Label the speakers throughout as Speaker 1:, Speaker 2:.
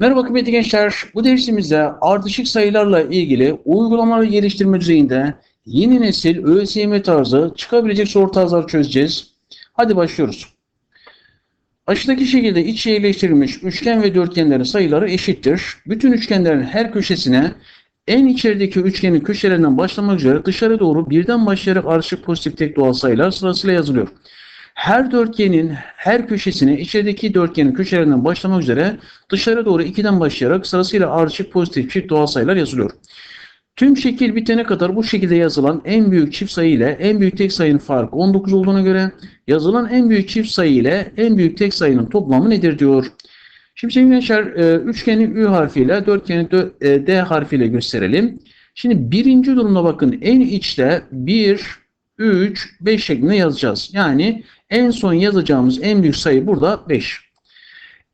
Speaker 1: Merhaba kıymetli gençler. Bu dersimizde ardışık sayılarla ilgili uygulamaları geliştirme düzeyinde yeni nesil ÖSYM tarzı çıkabilecek soru tarzları çözeceğiz. Hadi başlıyoruz. Aşağıdaki şekilde iç yerleştirilmiş üçgen ve dörtgenlerin sayıları eşittir. Bütün üçgenlerin her köşesine en içerideki üçgenin köşelerinden başlamak üzere dışarı doğru birden başlayarak ardışık pozitif tek doğal sayılar sırasıyla yazılıyor. Her dörtgenin her köşesine içerideki dörtgenin köşelerinden başlamak üzere dışarı doğru 2'den başlayarak sırasıyla ardışık pozitif çift doğal sayılar yazılıyor. Tüm şekil bitene kadar bu şekilde yazılan en büyük çift sayı ile en büyük tek sayının farkı 19 olduğuna göre yazılan en büyük çift sayı ile en büyük tek sayının toplamı nedir diyor. Şimdi sevgili gençler e, üçgeni Ü harfiyle dörtgeni D, D harfiyle gösterelim. Şimdi birinci durumda bakın en içte 1, 3, 5 şeklinde yazacağız. Yani en son yazacağımız en büyük sayı burada 5.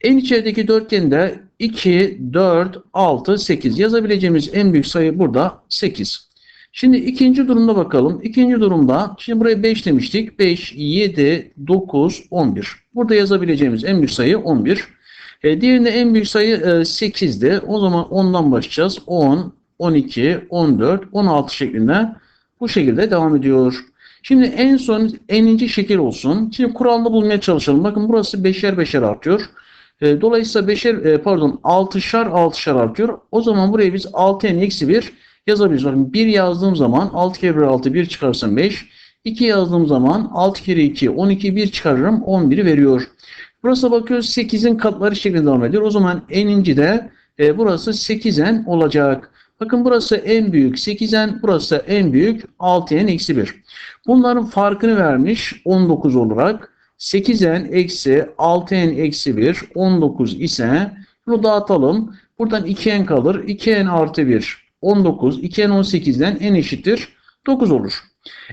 Speaker 1: En içerideki dörtgende 2, 4, 6, 8 yazabileceğimiz en büyük sayı burada 8. Şimdi ikinci durumda bakalım. İkinci durumda şimdi buraya 5 demiştik. 5, 7, 9, 11. Burada yazabileceğimiz en büyük sayı 11. E, diğerinde en büyük sayı e, 8'di. O zaman ondan başlayacağız. 10, 12, 14, 16 şeklinde bu şekilde devam ediyor. Şimdi en son eninci şekil olsun. Şimdi kuralını bulmaya çalışalım. Bakın burası beşer beşer artıyor. E, dolayısıyla beşer e, pardon altışar altışar artıyor. O zaman buraya biz 6 n eksi 1 yazabiliriz. Bakın 1 yazdığım zaman 6 kere 1 6 1 çıkarsam 5. 2 yazdığım zaman 6 kere 2 12 1 çıkarırım 11'i veriyor. Burası bakıyoruz 8'in katları şeklinde devam ediyor. O zaman eninci de e, burası 8n olacak. Bakın burası en büyük 8n, burası en büyük 6n eksi 1. Bunların farkını vermiş 19 olarak. 8n eksi 6n eksi 1 19 ise bunu dağıtalım. Buradan 2n kalır. 2n artı 1 19. 2n 18'den n eşittir 9 olur.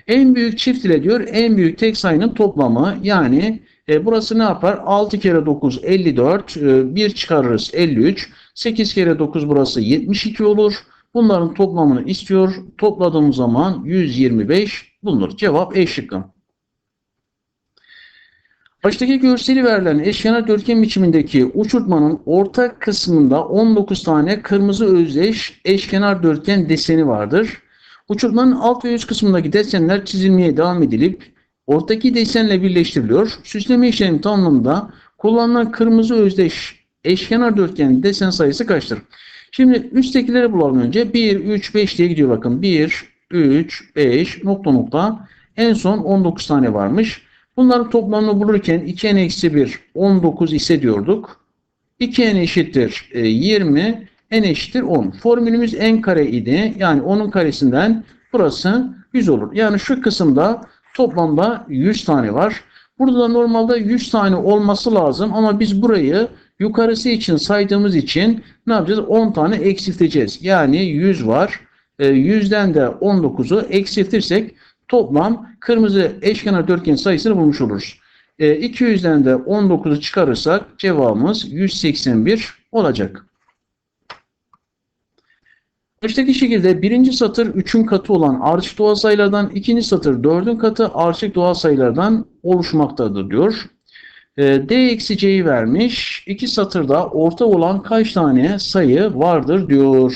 Speaker 1: En büyük çift ile diyor en büyük tek sayının toplamı yani e, burası ne yapar? 6 kere 9 54. E, 1 çıkarırız 53. 8 kere 9 burası 72 olur. Bunların toplamını istiyor. Topladığımız zaman 125 bulunur. Cevap E şıkkı. Baştaki görseli verilen eşkenar dörtgen biçimindeki uçurtmanın orta kısmında 19 tane kırmızı özdeş eşkenar dörtgen deseni vardır. Uçurtmanın alt ve üst kısmındaki desenler çizilmeye devam edilip ortaki desenle birleştiriliyor. Süsleme işlemi tamamında kullanılan kırmızı özdeş eşkenar dörtgen desen sayısı kaçtır? Şimdi üsttekileri bulalım önce. 1, 3, 5 diye gidiyor bakın. 1, 3, 5 nokta nokta. En son 19 tane varmış. Bunların toplamını bulurken 2n eksi 1 19 ise diyorduk. 2n eşittir 20 n eşittir 10. Formülümüz n kare idi. Yani 10'un karesinden burası 100 olur. Yani şu kısımda toplamda 100 tane var. Burada da normalde 100 tane olması lazım ama biz burayı yukarısı için saydığımız için ne yapacağız? 10 tane eksilteceğiz. Yani 100 var. 100'den de 19'u eksiltirsek toplam kırmızı eşkenar dörtgen sayısını bulmuş oluruz. 200'den de 19'u çıkarırsak cevabımız 181 olacak. Baştaki şekilde birinci satır 3'ün katı olan ardışık doğal sayılardan, ikinci satır 4'ün katı ardışık doğal sayılardan oluşmaktadır diyor. D eksi C'yi vermiş. İki satırda orta olan kaç tane sayı vardır diyor.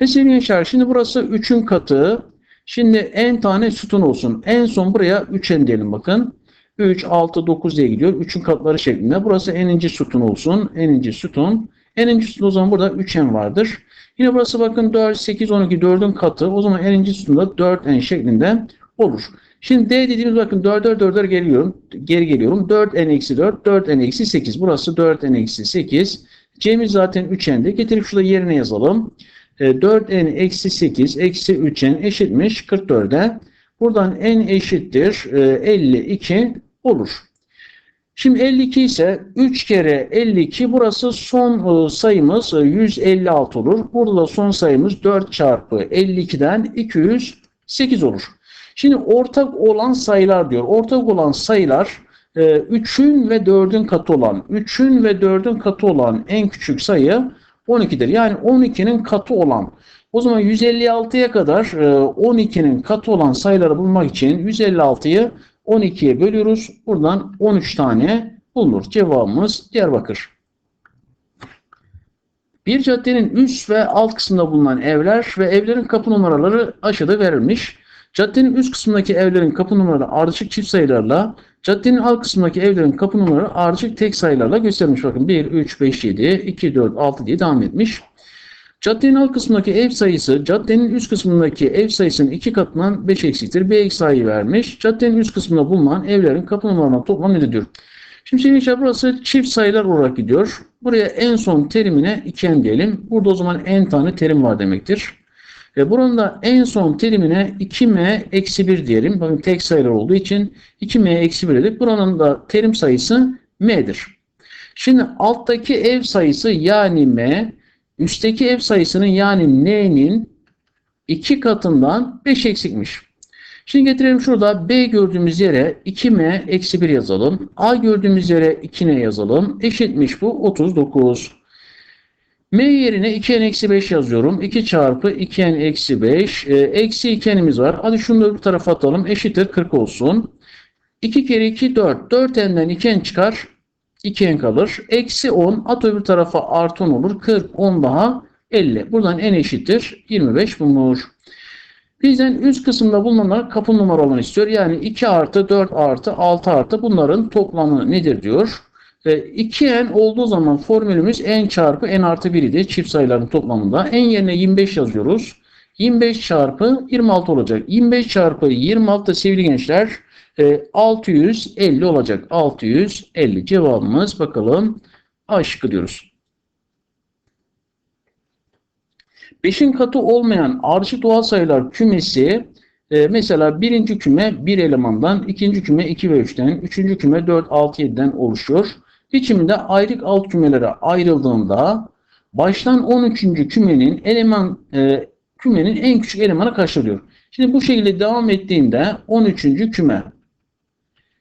Speaker 1: Ve sevgili şimdi burası 3'ün katı. Şimdi en tane sütun olsun. En son buraya 3n diyelim bakın. 3, 6, 9 diye gidiyor. 3'ün katları şeklinde. Burası eninci sütun olsun. Eninci sütun. Eninci sütun o zaman burada 3n vardır. Yine burası bakın 4, 8, 12 4'ün katı. O zaman eninci sütunda 4n şeklinde olur. Şimdi D dediğimiz bakın 4'er 4'er geliyorum. Geri geliyorum. 4n eksi 4, 4n eksi 8. Burası 4n eksi 8. C'miz zaten 3n'de. Getirip şurada yerine yazalım. 4n eksi 8 eksi 3n eşitmiş 44'e. Buradan n eşittir 52 olur. Şimdi 52 ise 3 kere 52 burası son sayımız 156 olur. Burada son sayımız 4 çarpı 52'den 208 olur. Şimdi ortak olan sayılar diyor. Ortak olan sayılar 3'ün ve 4'ün katı olan 3'ün ve 4'ün katı olan en küçük sayı 12'dir. Yani 12'nin katı olan. O zaman 156'ya kadar 12'nin katı olan sayıları bulmak için 156'yı 12'ye bölüyoruz. Buradan 13 tane bulunur. Cevabımız Diyarbakır. Bir caddenin üst ve alt kısmında bulunan evler ve evlerin kapı numaraları aşağıda verilmiş. Caddenin üst kısmındaki evlerin kapı numaraları ardışık çift sayılarla, caddenin alt kısmındaki evlerin kapı numaraları ardışık tek sayılarla gösterilmiş. Bakın 1, 3, 5, 7, 2, 4, 6 diye devam etmiş. Caddenin alt kısmındaki ev sayısı caddenin üst kısmındaki ev sayısının iki katından 5 eksiktir. Bir ek sayı vermiş. Caddenin üst kısmında bulunan evlerin kapı numaralarının toplamı nedir. Şimdi sevgili burası çift sayılar olarak gidiyor. Buraya en son terimine 2n diyelim. Burada o zaman n tane terim var demektir. Ve buranın da en son terimine 2m eksi 1 diyelim. Bakın tek sayılar olduğu için 2m eksi 1 dedik. Buranın da terim sayısı m'dir. Şimdi alttaki ev sayısı yani m üstteki ev sayısının yani n'nin iki katından 5 eksikmiş. Şimdi getirelim şurada B gördüğümüz yere 2M eksi 1 yazalım. A gördüğümüz yere 2N yazalım. Eşitmiş bu 39. M yerine 2N eksi 5 yazıyorum. 2 çarpı 2N eksi 5. E, eksi 2N'imiz var. Hadi şunu da öbür tarafa atalım. Eşittir 40 olsun. 2 kere 2 4. 4N'den 2N çıkar. 2N kalır. Eksi 10. At öbür tarafa artı 10 olur. 40. 10 daha 50. Buradan N eşittir. 25 bulunur. Bizden üst kısımda bulunanlar kapı numaralarını istiyor. Yani 2 artı 4 artı 6 artı bunların toplamı nedir diyor. E, 2n olduğu zaman formülümüz n çarpı n artı 1 idi. Çift sayıların toplamında. n yerine 25 yazıyoruz. 25 çarpı 26 olacak. 25 çarpı 26 da sevgili gençler e, 650 olacak. 650 cevabımız bakalım A şıkkı diyoruz. 5'in katı olmayan ardışık doğal sayılar kümesi e, mesela birinci küme bir elemandan, ikinci küme 2 ve 3'ten, üçüncü küme 4, 6, 7'den oluşuyor. Biçimde ayrık alt kümelere ayrıldığında baştan 13. kümenin eleman e, kümenin en küçük elemanı diyor. Şimdi bu şekilde devam ettiğinde 13. küme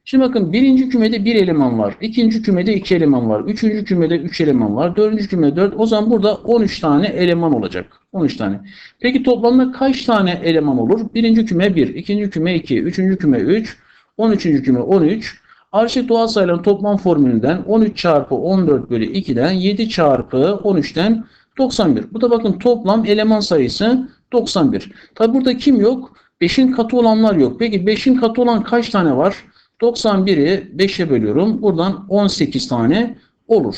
Speaker 1: Şimdi bakın birinci kümede bir eleman var. ikinci kümede iki eleman var. Üçüncü kümede üç eleman var. Dördüncü kümede dört. O zaman burada 13 tane eleman olacak. 13 tane. Peki toplamda kaç tane eleman olur? Birinci küme 1, ikinci küme 2, üçüncü küme 3, 13. küme 13. Arşik doğal sayıların toplam formülünden 13 çarpı 14 bölü 2'den 7 çarpı 13'ten 91. Bu da bakın toplam eleman sayısı 91. Tabi burada kim yok? 5'in katı olanlar yok. Peki 5'in katı olan kaç tane var? 91'i 5'e bölüyorum. Buradan 18 tane olur.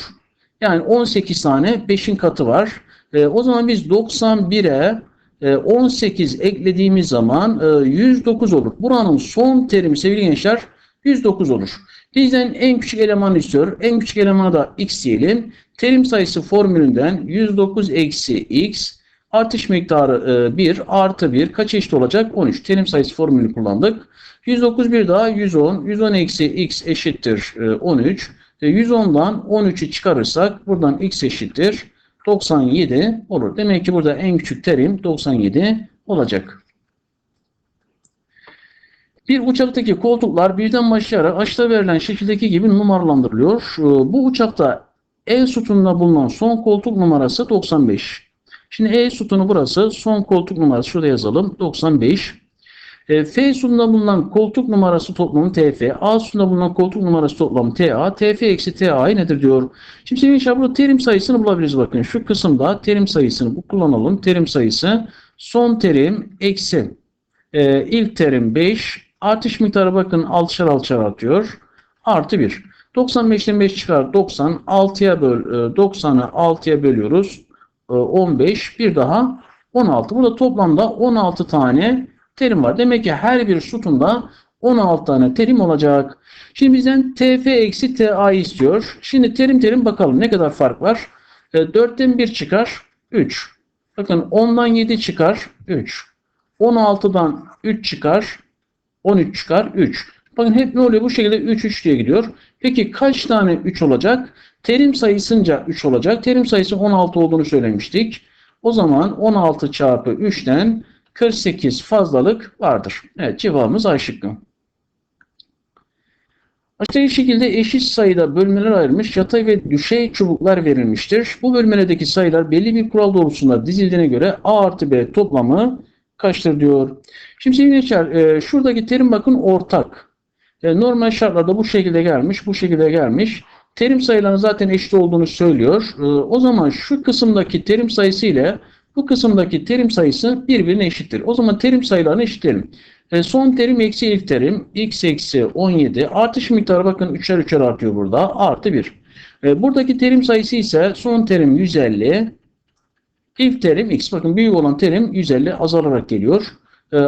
Speaker 1: Yani 18 tane 5'in katı var. E, o zaman biz 91'e e, 18 eklediğimiz zaman e, 109 olur. Buranın son terimi sevgili gençler 109 olur. Bizden en küçük elemanı istiyor. En küçük elemana da x diyelim. Terim sayısı formülünden 109 eksi x artış miktarı e, 1 artı 1 kaç eşit olacak? 13. Terim sayısı formülünü kullandık. 109 bir daha 110. 110 eksi x eşittir 13. E, 110'dan 13'ü çıkarırsak buradan x eşittir 97 olur. Demek ki burada en küçük terim 97 olacak. Bir uçaktaki koltuklar birden başlayarak aşağıda verilen şekildeki gibi numaralandırılıyor. Bu uçakta E sütununda bulunan son koltuk numarası 95. Şimdi E sütunu burası. Son koltuk numarası şurada yazalım. 95. E, F sütununda bulunan koltuk numarası toplamı TF. A sütununda bulunan koltuk numarası toplamı TA. TF eksi TA nedir diyor. Şimdi sevgili burada terim sayısını bulabiliriz. Bakın şu kısımda terim sayısını bu kullanalım. Terim sayısı son terim eksi e, ilk terim 5. Artış miktarı bakın alçar alçar atıyor. Artı 1. 95'ten 5 çıkar 90. 6'ya böl, 90'ı 6'ya bölüyoruz. 15. Bir daha 16. Burada toplamda 16 tane terim var. Demek ki her bir sütunda 16 tane terim olacak. Şimdi bizden TF eksi TA istiyor. Şimdi terim terim bakalım ne kadar fark var. 4'ten 1 çıkar 3. Bakın 10'dan 7 çıkar 3. 16'dan 3 çıkar 13 çıkar 3. Bakın hep ne oluyor? Bu şekilde 3 3 diye gidiyor. Peki kaç tane 3 olacak? Terim sayısınca 3 olacak. Terim sayısı 16 olduğunu söylemiştik. O zaman 16 çarpı 3'ten 48 fazlalık vardır. Evet cevabımız A şıkkı. Aşağıdaki şekilde eşit sayıda bölmeler ayrılmış yatay ve düşey çubuklar verilmiştir. Bu bölmelerdeki sayılar belli bir kural doğrultusunda dizildiğine göre A artı B toplamı kaçtır diyor. Şimdi sevgili gençler e, şuradaki terim bakın ortak. E, normal şartlarda bu şekilde gelmiş, bu şekilde gelmiş. Terim sayılarının zaten eşit olduğunu söylüyor. Ee, o zaman şu kısımdaki terim sayısı ile bu kısımdaki terim sayısı birbirine eşittir. O zaman terim sayılarını eşitleyelim. E, son terim eksi ilk terim. x eksi 17. Artış miktarı bakın üçer üçer artıyor burada. Artı 1. E, buradaki terim sayısı ise son terim 150. İlk terim x. Bakın büyük olan terim 150 azalarak geliyor. E,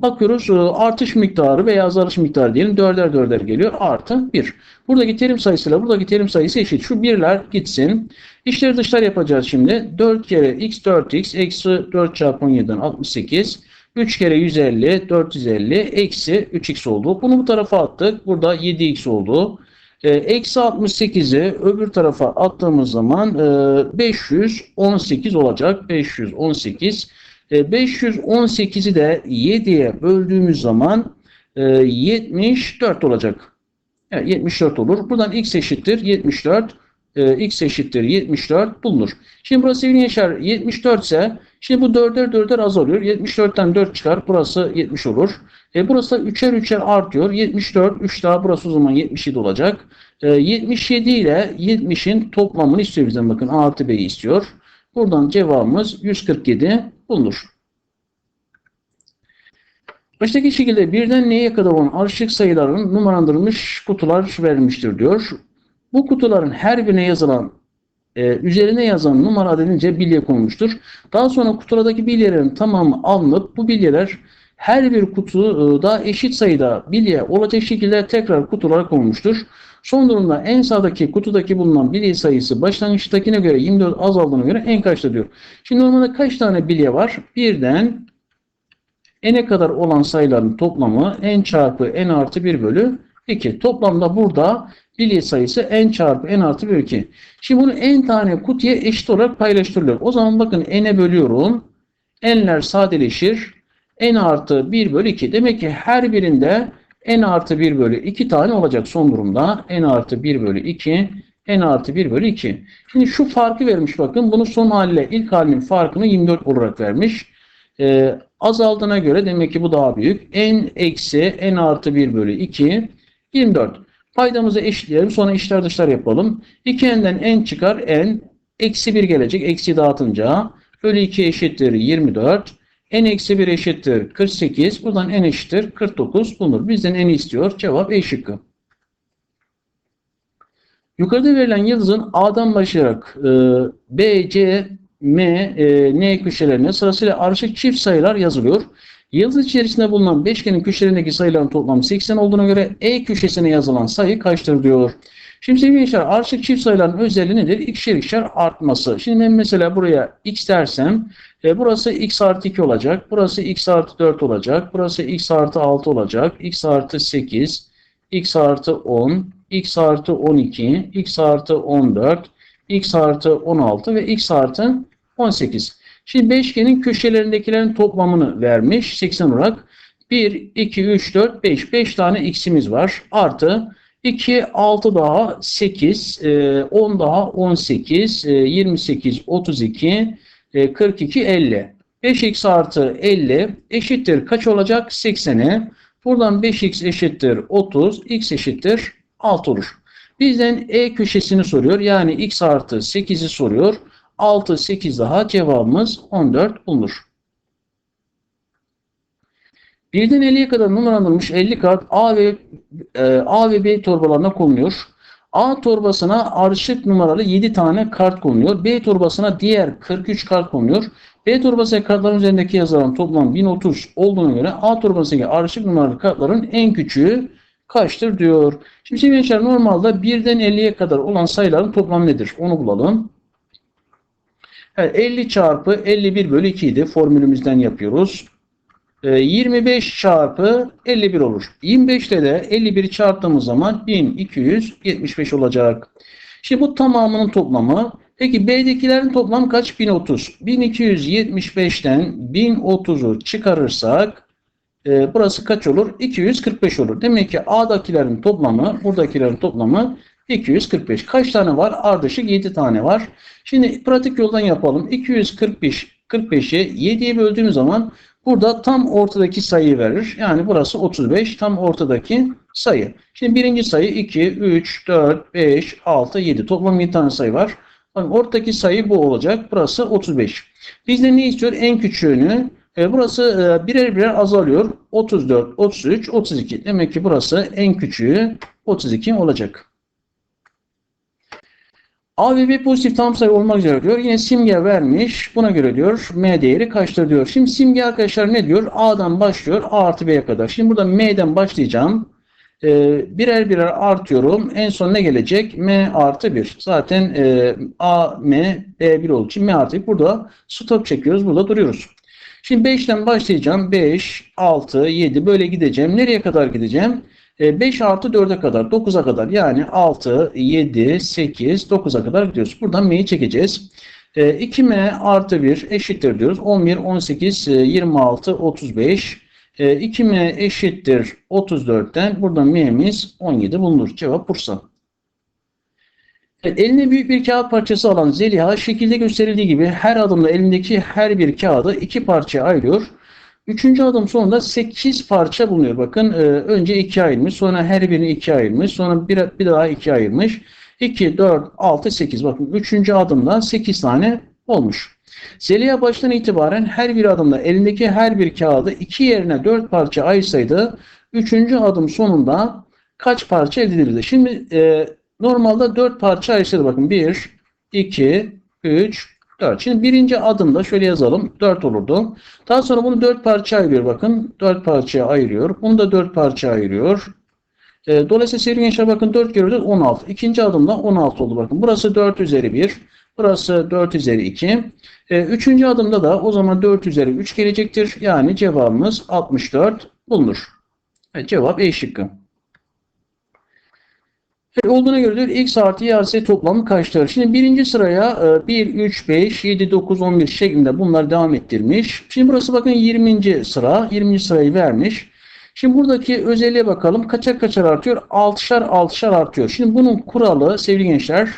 Speaker 1: bakıyoruz e, artış miktarı veya azalış miktarı diyelim. Dörder dörder geliyor. Artı 1. Buradaki terim sayısıyla buradaki terim sayısı eşit. Şu birler gitsin. İşleri dışlar yapacağız şimdi. 4 kere x 4x eksi 4 çarpı 17'den 68. 3 kere 150 450 eksi 3x oldu. Bunu bu tarafa attık. Burada 7x oldu. E, eksi 68'i öbür tarafa attığımız zaman e, 518 olacak. 518. E, 518'i de 7'ye böldüğümüz zaman e, 74 olacak. Evet, 74 olur. Buradan x eşittir 74. E, x eşittir 74 bulunur. Şimdi burası sevgili gençler 74 ise şimdi bu 4'er 4'er azalıyor. 74'ten 4 çıkar. Burası 70 olur. E, burası da 3'er 3'er artıyor. 74 3 daha burası o zaman 77 olacak. E, 77 ile 70'in toplamını istiyor bizden bakın. A artı B'yi istiyor. Buradan cevabımız 147 bulunur. Baştaki şekilde birden neye kadar olan arşik sayıların numaralandırılmış kutular verilmiştir diyor. Bu kutuların her birine yazılan e, üzerine yazan numara denince bilye konmuştur. Daha sonra kutulardaki bilyelerin tamamı alınıp bu bilyeler her bir kutuda eşit sayıda bilye olacak şekilde tekrar kutulara konmuştur. Son durumda en sağdaki kutudaki bulunan bilye sayısı başlangıçtakine göre 24 azaldığına göre en kaçta diyor. Şimdi normalde kaç tane bilye var? Birden n'e kadar olan sayıların toplamı n çarpı n artı 1 bölü 2. Toplamda burada bilye sayısı n çarpı n artı 1 2. Şimdi bunu n tane kutuya eşit olarak paylaştırılıyor. O zaman bakın n'e bölüyorum. n'ler sadeleşir. n artı 1 bölü 2. Demek ki her birinde n artı 1 bölü 2 tane olacak son durumda. n artı 1 bölü 2 n artı 1 bölü 2. Şimdi şu farkı vermiş bakın. Bunu son haliyle ilk halinin farkını 24 olarak vermiş. Ee, azaldığına göre demek ki bu daha büyük. n eksi n artı 1 bölü 2 24. Paydamızı eşitleyelim. Sonra işler dışlar yapalım. 2n'den n çıkar. n eksi 1 gelecek. Eksi dağıtınca bölü 2 eşittir 24. n eksi 1 eşittir 48. Buradan n eşittir 49 bulunur. Bizden n istiyor. Cevap E şıkkı. Yukarıda verilen yıldızın A'dan başlayarak e, B, C, M, e, N köşelerine sırasıyla arşik çift sayılar yazılıyor. Yıldız içerisinde bulunan beşgenin köşelerindeki sayıların toplamı 80 olduğuna göre E köşesine yazılan sayı kaçtır diyor. Şimdi sevgili gençler arşik çift sayıların özelliği nedir? İkişer ikişer artması. Şimdi ben mesela buraya x dersem e, burası x artı 2 olacak. Burası x artı 4 olacak. Burası x artı 6 olacak. x artı 8, x artı 10, x artı 12, x artı 14, x artı 16 ve x artı 18. Şimdi beşgenin köşelerindekilerin toplamını vermiş 80 olarak. 1, 2, 3, 4, 5. 5 tane x'imiz var. Artı 2, 6 daha 8, 10 daha 18, 28, 32, 42, 50. 5x artı 50 eşittir kaç olacak? 80'e. Buradan 5x eşittir 30, x eşittir 6 olur. Bizden E köşesini soruyor. Yani x artı 8'i soruyor. 6, 8 daha cevabımız 14 bulunur. Birden 50'ye kadar numaralanmış 50 kart A ve e, A ve B torbalarına konuluyor. A torbasına arşık numaralı 7 tane kart konuluyor. B torbasına diğer 43 kart konuluyor. B torbasına kartların üzerindeki yazılan toplam 1030 olduğuna göre A torbasındaki arşık numaralı kartların en küçüğü kaçtır diyor. Şimdi sevgili gençler normalde 1'den 50'ye kadar olan sayıların toplamı nedir? Onu bulalım. Evet, 50 çarpı 51 bölü 2 idi. Formülümüzden yapıyoruz. 25 ee, çarpı 51 olur. 25 ile de 51'i çarptığımız zaman 1275 olacak. Şimdi bu tamamının toplamı. Peki B'dekilerin toplamı kaç? 1030. 1275'ten 1030'u çıkarırsak e, burası kaç olur? 245 olur. Demek ki A'dakilerin toplamı, buradakilerin toplamı 245. Kaç tane var? Ardışık 7 tane var. Şimdi pratik yoldan yapalım. 245 45'i 7'ye böldüğümüz zaman Burada tam ortadaki sayıyı verir. Yani burası 35 tam ortadaki sayı. Şimdi birinci sayı 2, 3, 4, 5, 6, 7. Toplam 7 tane sayı var. Bakın ortadaki sayı bu olacak. Burası 35. Bizde ne istiyor? En küçüğünü. E, burası e, birer birer azalıyor. 34, 33, 32. Demek ki burası en küçüğü 32 olacak. A ve B pozitif tam sayı olmak üzere diyor. Yine simge vermiş. Buna göre diyor M değeri kaçtır diyor. Şimdi simge arkadaşlar ne diyor? A'dan başlıyor A artı B'ye kadar. Şimdi burada M'den başlayacağım. Ee, birer birer artıyorum. En son ne gelecek? M artı 1. Zaten e, A, M, B 1 olduğu için M artı 1. Burada stop çekiyoruz. Burada duruyoruz. Şimdi 5'ten başlayacağım. 5, 6, 7 böyle gideceğim. Nereye kadar gideceğim? 5 artı 4'e kadar 9'a kadar yani 6, 7, 8, 9'a kadar gidiyoruz. Buradan m'yi çekeceğiz. 2m artı 1 eşittir diyoruz. 11, 18, 26, 35. 2m eşittir 34'ten buradan m'miz 17 bulunur. Cevap Bursa. Evet, eline büyük bir kağıt parçası alan Zeliha şekilde gösterildiği gibi her adımda elindeki her bir kağıdı iki parçaya ayırıyor. Üçüncü adım sonunda 8 parça bulunuyor. Bakın e, önce 2 ayırmış. Sonra her birini 2 ayırmış. Sonra bir, bir daha 2 ayırmış. 2, 4, 6, 8. Bakın üçüncü adımda 8 tane olmuş. Zeliha baştan itibaren her bir adımda elindeki her bir kağıdı 2 yerine 4 parça ayırsaydı üçüncü adım sonunda kaç parça elde edildi? Şimdi e, normalde 4 parça ayırsaydı bakın 1, 2, 3, 4. Şimdi birinci adımda şöyle yazalım. 4 olurdu. Daha sonra bunu 4 parça ayırıyor bakın. 4 parçaya ayırıyor. Bunu da 4 parça ayırıyor. E, dolayısıyla sevgili gençler bakın 4 kere 4 16. İkinci adımda 16 oldu bakın. Burası 4 üzeri 1. Burası 4 üzeri 2. E, üçüncü adımda da o zaman 4 üzeri 3 gelecektir. Yani cevabımız 64 bulunur. Evet, cevap E şıkkı. Olduğuna göre diyor x artı y artı toplamı kaçtır? Şimdi birinci sıraya 1, 3, 5, 7, 9, 11 şeklinde bunlar devam ettirmiş. Şimdi burası bakın 20. sıra. 20. sırayı vermiş. Şimdi buradaki özelliğe bakalım. Kaçar kaçar artıyor? 6'şar 6'şar artıyor. Şimdi bunun kuralı sevgili gençler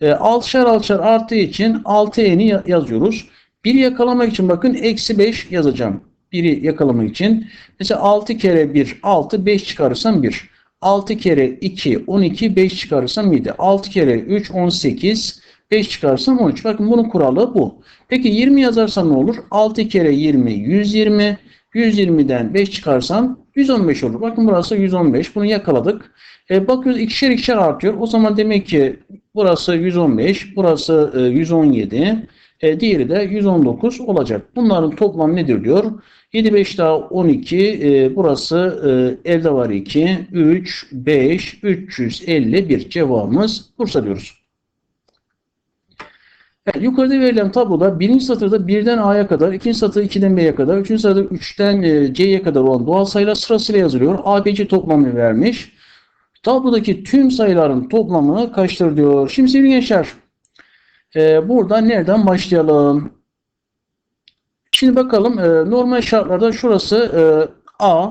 Speaker 1: 6'şar 6'şar arttığı için 6n'yi yazıyoruz. 1'i yakalamak için bakın eksi 5 yazacağım. 1'i yakalamak için. Mesela 6 kere 1 6 5 çıkarırsam 1. 6 kere 2 12 5 çıkarırsam 7. 6 kere 3 18 5 çıkarsam 13. Bakın bunun kuralı bu. Peki 20 yazarsam ne olur? 6 kere 20 120. 120'den 5 çıkarsam 115 olur. Bakın burası 115. Bunu yakaladık. E, bakıyoruz ikişer ikişer artıyor. O zaman demek ki burası 115. Burası e, 117. E, diğeri de 119 olacak. Bunların toplam nedir diyor. 7 5 daha 12. E, burası e, elde var 2. 3 5 351 cevabımız Bursa diyoruz. Evet, yukarıda verilen tabloda birinci satırda birden A'ya kadar, ikinci satırda 2'den B'ye kadar, üçüncü satırda 3'ten e, C'ye kadar olan doğal sayılar sırasıyla yazılıyor. ABC toplamını vermiş. Tablodaki tüm sayıların toplamı kaçtır diyor. Şimdi sevgili gençler, e, burada nereden başlayalım? Şimdi bakalım e, normal şartlarda şurası e, A.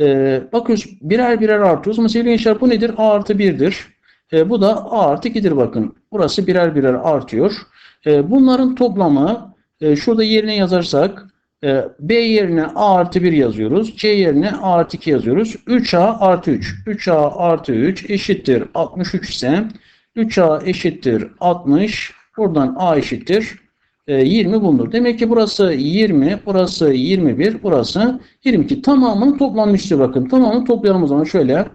Speaker 1: E, bakıyoruz birer birer artıyoruz. Sevgili gençler bu nedir? A artı 1'dir. E, bu da A artı 2'dir bakın. Burası birer birer artıyor. E, bunların toplamı e, şurada yerine yazarsak e, B yerine A artı 1 yazıyoruz. C yerine A artı 2 yazıyoruz. 3A artı 3. 3A artı 3 eşittir 63 ise 3A eşittir 60. Buradan A eşittir 20 bulunur. Demek ki burası 20, burası 21, burası 22. Tamamını toplanmıştır bakın. Tamamını toplayalım o zaman şöyle.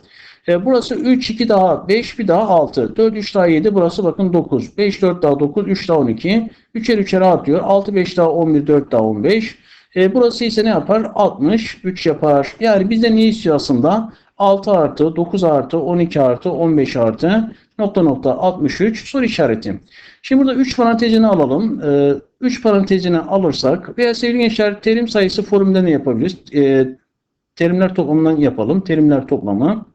Speaker 1: E, burası 3, 2 daha 5, bir daha 6. 4, 3 daha 7. Burası bakın 9. 5, 4 daha 9, 3 daha 12. 3'er 3'er artıyor. 6, 5 daha 11, 4 daha 15. E, burası ise ne yapar? 63 yapar. Yani bizden ne istiyor aslında? 6 artı, 9 artı, 12 artı, 15 artı, nokta nokta 63 soru işareti. Şimdi burada 3 parantezini alalım. 3 parantezini alırsak veya sevgili gençler terim sayısı formülde ne yapabiliriz? E, terimler toplamından yapalım. Terimler toplamı.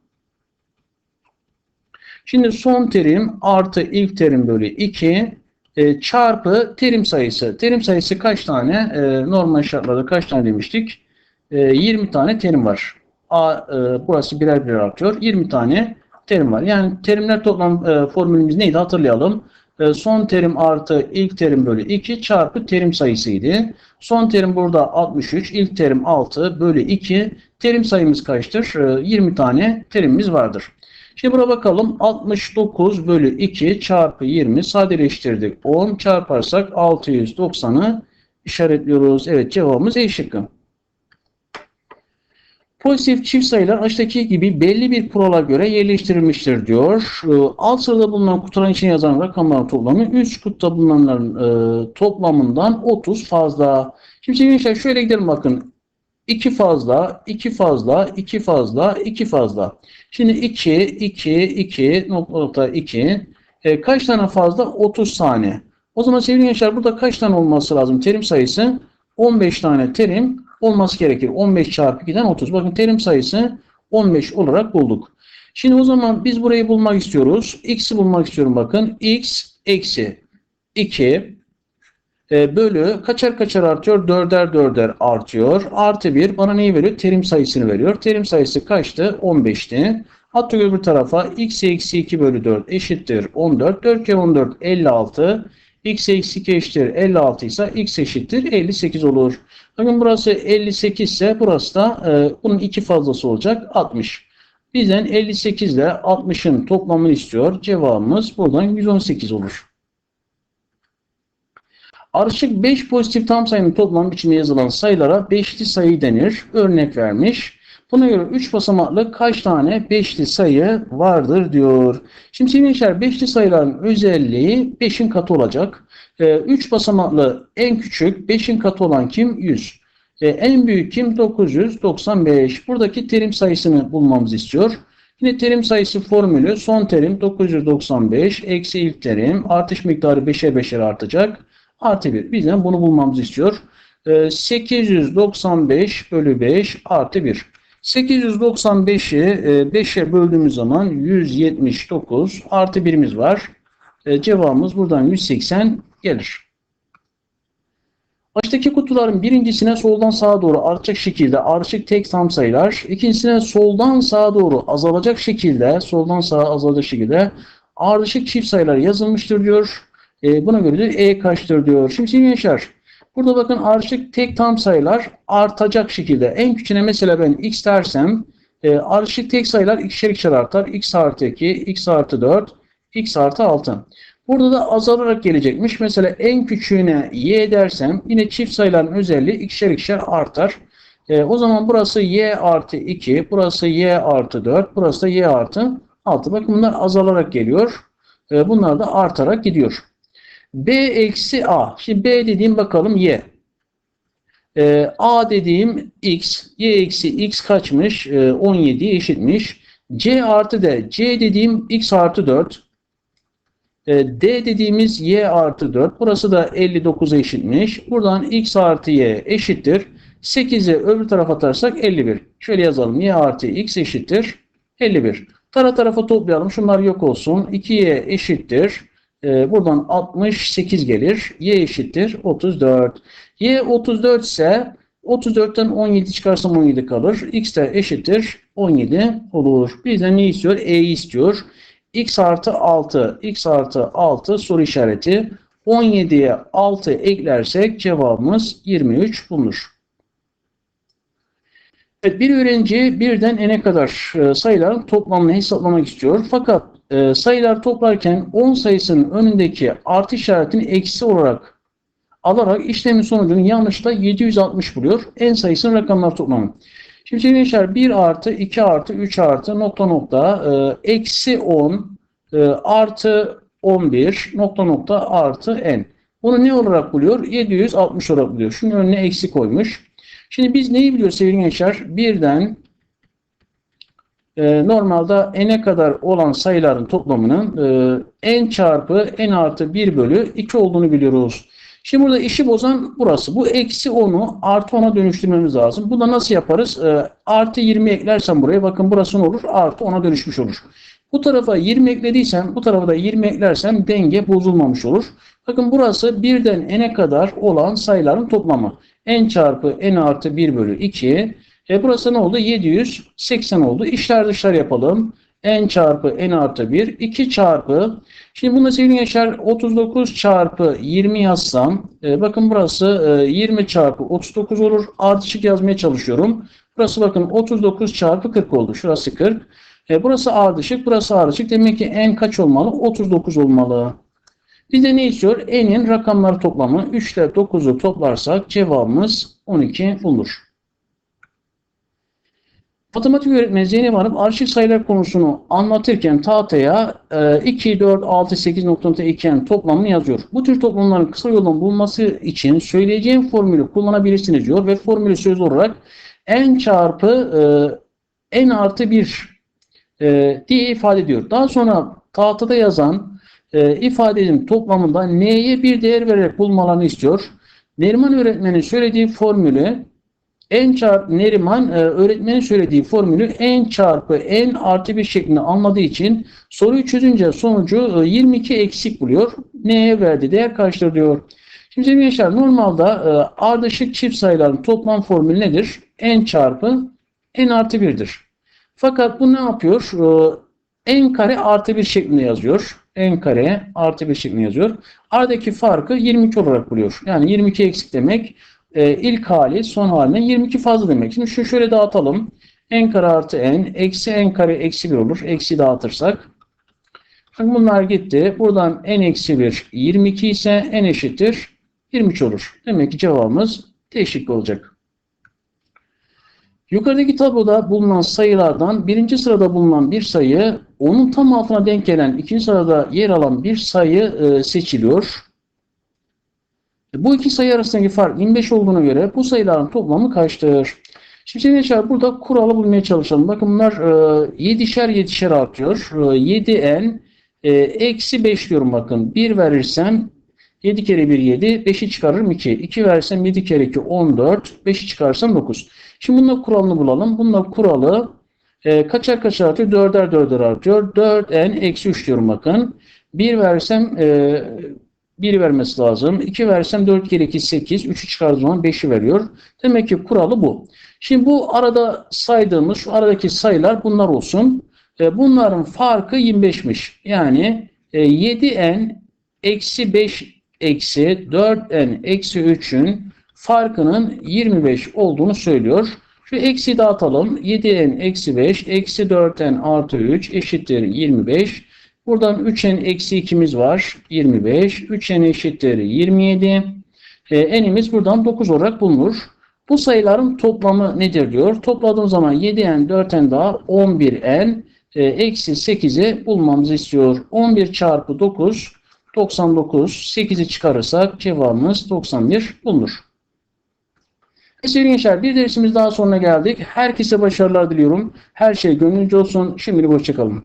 Speaker 1: Şimdi son terim artı ilk terim bölü 2 e, çarpı terim sayısı. Terim sayısı kaç tane? E, normal şartlarda kaç tane demiştik? E, 20 tane terim var. A, e, burası birer birer artıyor. 20 tane terim var. Yani terimler toplam e, formülümüz neydi hatırlayalım. e, son terim artı ilk terim bölü 2 çarpı terim sayısıydı. Son terim burada 63, ilk terim 6 bölü 2. Terim sayımız kaçtır? E, 20 tane terimimiz vardır. Şimdi buna bakalım. 69 bölü 2 çarpı 20 sadeleştirdik. 10 çarparsak 690'ı işaretliyoruz. Evet cevabımız E şıkkı. Pozitif çift sayılar aşağıdaki gibi belli bir kurala göre yerleştirilmiştir diyor. Alt sırada bulunan kutuların içine yazan rakamların toplamı üst kutuda bulunanların e, toplamından 30 fazla. Şimdi gençler şöyle gidelim bakın. 2 fazla, 2 fazla, 2 fazla, 2 fazla. Şimdi 2, 2, 2, nokta 2. E, kaç tane fazla? 30 tane. O zaman sevgili gençler burada kaç tane olması lazım? Terim sayısı 15 tane terim olması gerekir. 15 çarpı 2'den 30. Bakın terim sayısı 15 olarak bulduk. Şimdi o zaman biz burayı bulmak istiyoruz. X'i bulmak istiyorum bakın. X eksi 2 e, bölü kaçar kaçar artıyor? Dörder dörder artıyor. Artı 1 bana neyi veriyor? Terim sayısını veriyor. Terim sayısı kaçtı? 15'ti. Hatta öbür tarafa x eksi 2 bölü 4 eşittir 14. 4 kere 14 56. x eksi 2 eşittir 56 ise x eşittir 58 olur. Bakın burası 58 ise burası da e, bunun iki fazlası olacak 60. Bizden 58 ile 60'ın toplamını istiyor. Cevabımız buradan 118 olur. Arşık 5 pozitif tam sayının toplam biçimde yazılan sayılara beşli sayı denir. Örnek vermiş. Buna göre 3 basamaklı kaç tane beşli sayı vardır diyor. Şimdi sevgili beşli sayıların özelliği 5'in katı olacak. 3 basamaklı en küçük 5'in katı olan kim? 100. E, en büyük kim? 995. Buradaki terim sayısını bulmamızı istiyor. Yine terim sayısı formülü son terim 995 eksi ilk terim artış miktarı 5'e 5'er artacak. Artı 1. Bizden bunu bulmamızı istiyor. E, 895 bölü 5 artı 1. 895'i e, 5'e böldüğümüz zaman 179 artı 1'imiz var. E, cevabımız buradan 180 gelir. Baştaki kutuların birincisine soldan sağa doğru artacak şekilde arşık tek tam sayılar, ikincisine soldan sağa doğru azalacak şekilde, soldan sağa azalacak şekilde ardışık çift sayılar yazılmıştır diyor. E, buna göre de E kaçtır diyor. Şimdi sevgili gençler, burada bakın ardışık tek tam sayılar artacak şekilde. En küçüğüne mesela ben x dersem, e, ardışık tek sayılar ikişer ikişer artar. x artı 2, x artı 4, x artı 6. Burada da azalarak gelecekmiş. Mesela en küçüğüne y dersem yine çift sayıların özelliği ikişer ikişer artar. E, o zaman burası y artı 2, burası y artı 4, burası da y artı 6. Bakın bunlar azalarak geliyor. E, bunlar da artarak gidiyor. B eksi a. Şimdi b dediğim bakalım y. E, a dediğim x. y eksi x kaçmış? E, 17'ye eşitmiş. c artı d. c dediğim x artı 4. E, D dediğimiz y artı 4. Burası da 59'a eşitmiş. Buradan x artı y eşittir. 8'i öbür tarafa atarsak 51. Şöyle yazalım. y artı x eşittir. 51. Tara tarafa toplayalım. Şunlar yok olsun. 2y eşittir. E, buradan 68 gelir. y eşittir. 34. y 34 ise 34'ten 17 çıkarsam 17 kalır. x de eşittir. 17 olur. Bizden ne istiyor? e'yi istiyor x artı 6, x artı 6 soru işareti. 17'ye 6 eklersek cevabımız 23 bulunur. Evet, bir öğrenci birden n'e kadar e, sayıların toplamını hesaplamak istiyor. Fakat e, sayılar toplarken 10 sayısının önündeki artı işaretini eksi olarak alarak işlemin sonucunu yanlışla 760 buluyor. En sayısının rakamlar toplamı. Şimdi gençler 1 artı 2 artı 3 artı nokta nokta e, eksi 10 e, artı 11 nokta nokta artı n. Bunu ne olarak buluyor? 760 olarak buluyor. Şunun önüne eksi koymuş. Şimdi biz neyi biliyoruz sevgili gençler? Birden e, normalde n'e kadar olan sayıların toplamının e, n çarpı n artı 1 bölü 2 olduğunu biliyoruz. Şimdi burada işi bozan burası. Bu eksi 10'u artı 10'a dönüştürmemiz lazım. Bu da nasıl yaparız? E, artı 20 eklersem buraya bakın burası ne olur? Artı 10'a dönüşmüş olur. Bu tarafa 20 eklediysem bu tarafa da 20 eklersem denge bozulmamış olur. Bakın burası birden n'e kadar olan sayıların toplamı. n çarpı n artı 1 bölü 2. E burası ne oldu? 780 oldu. İşler dışlar yapalım. n çarpı n artı 1 2 çarpı şimdi bunda sevgili gençler 39 çarpı 20 yazsam e, bakın burası e, 20 çarpı 39 olur ardışık yazmaya çalışıyorum. Burası bakın 39 çarpı 40 oldu. Şurası 40. E, burası ardışık burası ardışık demek ki n kaç olmalı? 39 olmalı. Bize ne istiyor? n'in rakamları toplamı 3 ile 9'u toplarsak cevabımız 12 bulunur. Matematik öğretmeni Zeynep Hanım arşik sayılar konusunu anlatırken tahtaya e, 2, 4, 6, 8 nokta iken toplamını yazıyor. Bu tür toplamların kısa yoldan bulunması için söyleyeceğim formülü kullanabilirsiniz diyor ve formülü söz olarak n çarpı e, n artı 1 e, diye ifade ediyor. Daha sonra tahtada yazan e, ifadenin toplamında n'ye bir değer vererek bulmalarını istiyor. Neriman öğretmenin söylediği formülü n çarpı Neriman e, öğretmenin söylediği formülü n çarpı n artı 1 şeklinde anladığı için soruyu çözünce sonucu e, 22 eksik buluyor. N'ye verdiği değer kaçtır diyor. Şimdi sevgili gençler normalde e, ardışık çift sayıların toplam formülü nedir? n çarpı n artı 1'dir. Fakat bu ne yapıyor? E, n kare artı 1 şeklinde yazıyor. n kare artı 1 şeklinde yazıyor. Aradaki farkı 22 olarak buluyor. Yani 22 eksik demek e, ilk hali son haline 22 fazla demek. Şimdi şu şöyle dağıtalım. n kare artı n eksi n kare eksi 1 olur. Eksi dağıtırsak. Bakın bunlar gitti. Buradan n eksi 1 22 ise n eşittir 23 olur. Demek ki cevabımız değişik olacak. Yukarıdaki tabloda bulunan sayılardan birinci sırada bulunan bir sayı, onun tam altına denk gelen ikinci sırada yer alan bir sayı e, seçiliyor. Bu iki sayı arasındaki fark 25 olduğuna göre bu sayıların toplamı kaçtır? Şimdi sevgili burada kuralı bulmaya çalışalım. Bakın bunlar e, 7'şer 7'şer artıyor. E, 7n e, eksi 5 diyorum bakın. 1 verirsem 7 kere 1 7. 5'i çıkarırım 2. 2 versem 7 kere 2 14. 5'i çıkarsam 9. Şimdi bunun kuralını bulalım. Bunun kuralı e, kaçar kaçar artıyor? 4'er 4'er artıyor. 4n eksi 3 diyorum bakın. 1 versem e, 1 vermesi lazım. 2 versem 4 kere 2 8. 3'ü çıkardığım zaman 5'i veriyor. Demek ki kuralı bu. Şimdi bu arada saydığımız şu aradaki sayılar bunlar olsun. E, bunların farkı 25'miş. Yani e, 7n eksi 5 eksi 4n eksi 3'ün farkının 25 olduğunu söylüyor. Şu eksi dağıtalım. 7n eksi 5 eksi 4n artı 3 eşittir 25. Buradan 3n eksi 2'miz var. 25. 3n eşittir 27. E, n'imiz buradan 9 olarak bulunur. Bu sayıların toplamı nedir diyor. Topladığım zaman 7n 4n daha 11n e, eksi 8'i bulmamızı istiyor. 11 çarpı 9 99. 8'i çıkarırsak cevabımız 91 bulunur. Sevgili gençler bir dersimiz daha sonuna geldik. Herkese başarılar diliyorum. Her şey gönlünce olsun. Şimdilik hoşçakalın.